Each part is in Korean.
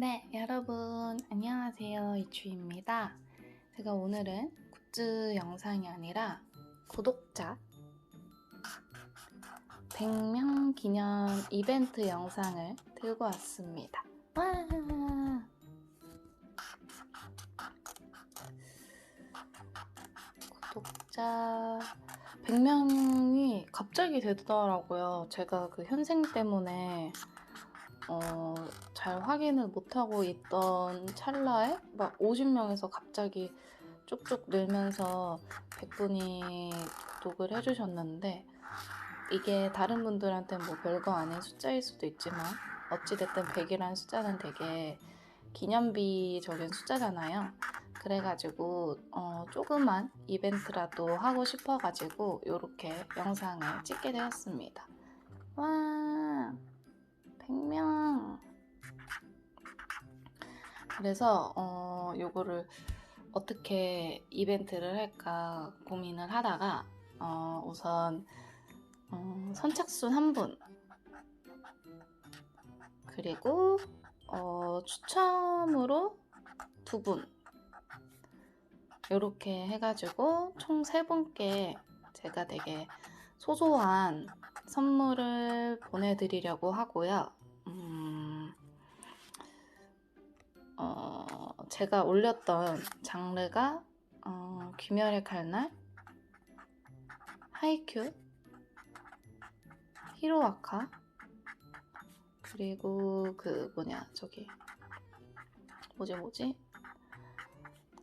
네, 여러분 안녕하세요. 이추입니다. 제가 오늘은 굿즈 영상이 아니라 구독자 100명 기념 이벤트 영상을 들고 왔습니다. 와! 구독자 100명이 갑자기 되더라고요. 제가 그 현생 때문에 어, 잘 확인을 못하고 있던 찰나에 막 50명에서 갑자기 쭉쭉 늘면서 100분이 구독을 해주셨는데 이게 다른 분들한테는 뭐 별거 아닌 숫자일 수도 있지만 어찌됐든 100이라는 숫자는 되게 기념비적인 숫자잖아요. 그래가지고 어, 조그만 이벤트라도 하고 싶어가지고 이렇게 영상을 찍게 되었습니다. 와 100명 그래서 어, 요거를 어떻게 이벤트를 할까 고민을 하다가 어, 우선 어, 선착순 한 분 그리고 어, 추첨으로 두 분 이렇게 해가지고 총 세 분께 제가 되게 소소한 선물을 보내드리려고 하고요. 음, 어, 제가 올렸던 장르가 어, 귀멸의 칼날, 하이큐, 히로아카, 그리고 그 뭐냐 저기 뭐지 뭐지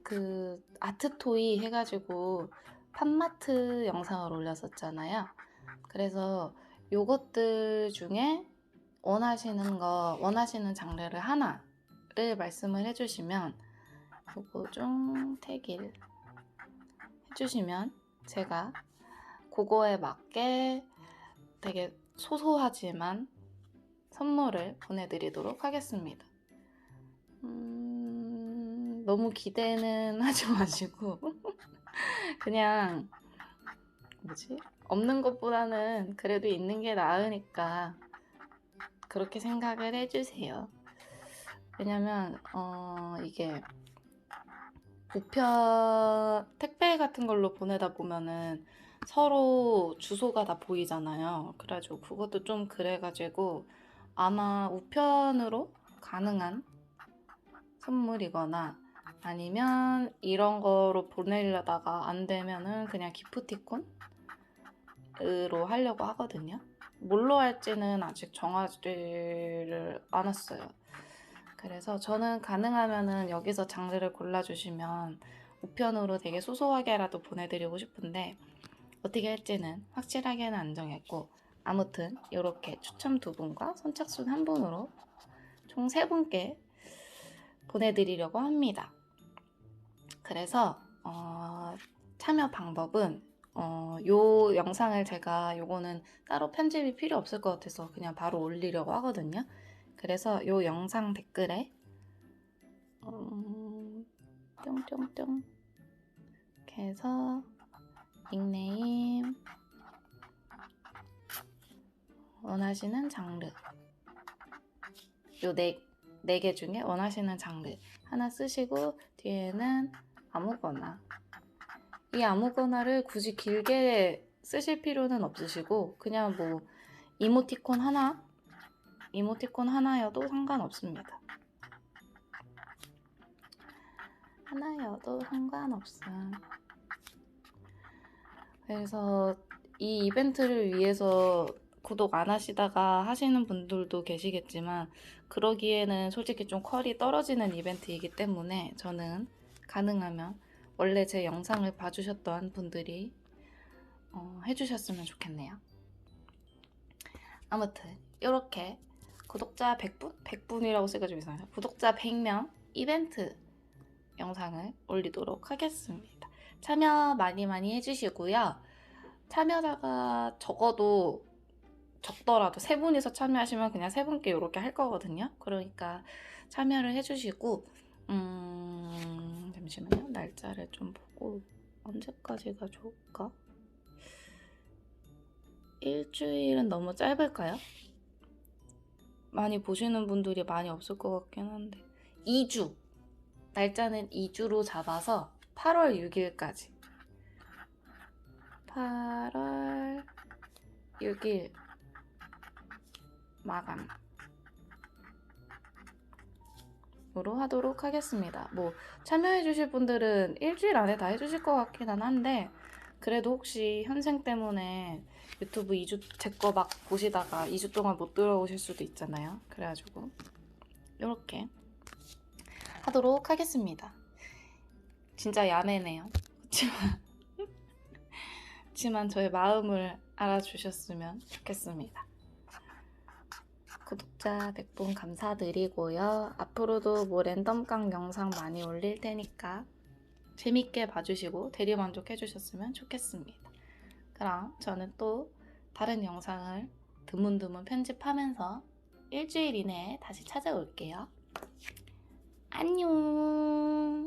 그 아트토이 해가지고 팝마트 영상을 올렸었잖아요. 그래서 요것들 중에 원하시는 거, 원하시는 장르를 하나 를 말씀을 해주시면 좀 태길 해주시면 제가 그거에 맞게 되게 소소하지만 선물을 보내드리도록 하겠습니다. 음, 너무 기대는 하지 마시고 그냥 뭐지? 없는 것보다는 그래도 있는 게 나으니까 그렇게 생각을 해주세요. 왜냐면 어 이게 우편 택배 같은 걸로 보내다 보면은 서로 주소가 다 보이잖아요. 그래가지고 그것도 좀 그래가지고 아마 우편으로 가능한 선물이거나 아니면 이런 거로 보내려다가 안 되면은 그냥 기프티콘으로 하려고 하거든요. 뭘로 할지는 아직 정하지를 않았어요. 그래서 저는 가능하면은 여기서 장르를 골라주시면 우편으로 되게 소소하게라도 보내드리고 싶은데 어떻게 할지는 확실하게는 안 정했고 아무튼 이렇게 추첨 두 분과 선착순 한 분으로 총 세 분께 보내드리려고 합니다. 그래서 어, 참여 방법은 어, 요 영상을 제가 요거는 따로 편집이 필요 없을 것 같아서 그냥 바로 올리려고 하거든요. 그래서 요 영상 댓글에 음, 뿅뿅뿅. 이렇게 해서 닉네임 원하시는 장르. 요 네 네 개 중에 원하시는 장르 하나 쓰시고 뒤에는 아무거나. 이 아무거나를 굳이 길게 쓰실 필요는 없으시고 그냥 뭐 이모티콘 하나 이모티콘 하나여도 상관없습니다. 하나여도 상관없음. 그래서 이 이벤트를 위해서 구독 안 하시다가 하시는 분들도 계시겠지만 그러기에는 솔직히 좀 퀄이 떨어지는 이벤트이기 때문에 저는 가능하면 원래 제 영상을 봐주셨던 분들이 어, 해주셨으면 좋겠네요. 아무튼 이렇게 구독자 100분? 100분이라고 쓰기가 좀 이상해요. 구독자 100명 이벤트 영상을 올리도록 하겠습니다. 참여 많이 많이 해주시고요. 참여자가 적어도 적더라도 세 분이서 참여하시면 그냥 세 분께 이렇게 할 거거든요. 그러니까 참여를 해주시고 음, 잠시만요. 날짜를 좀 보고 언제까지가 좋을까? 일주일은 너무 짧을까요? 많이 보시는 분들이 많이 없을 것 같긴 한데. 2주. 날짜는 2주로 잡아서 8월 6일까지. 8월 6일 마감. 으로 하도록 하겠습니다. 뭐 참여해 주실 분들은 일주일 안에 다 해주실 것 같기는 한데 그래도 혹시 현생 때문에 유튜브 2주 제 거 막 보시다가 2주 동안 못 들어오실 수도 있잖아요. 그래가지고 이렇게 하도록 하겠습니다. 진짜 야매네요. 그렇지만 저의 마음을 알아주셨으면 좋겠습니다. 구독자 100분 감사드리고요. 앞으로도 뭐 랜덤깡 영상 많이 올릴 테니까 재밌게 봐주시고 대리만족해 주셨으면 좋겠습니다. 그럼 저는 또 다른 영상을 드문드문 편집하면서 일주일 이내에 다시 찾아올게요. 안녕!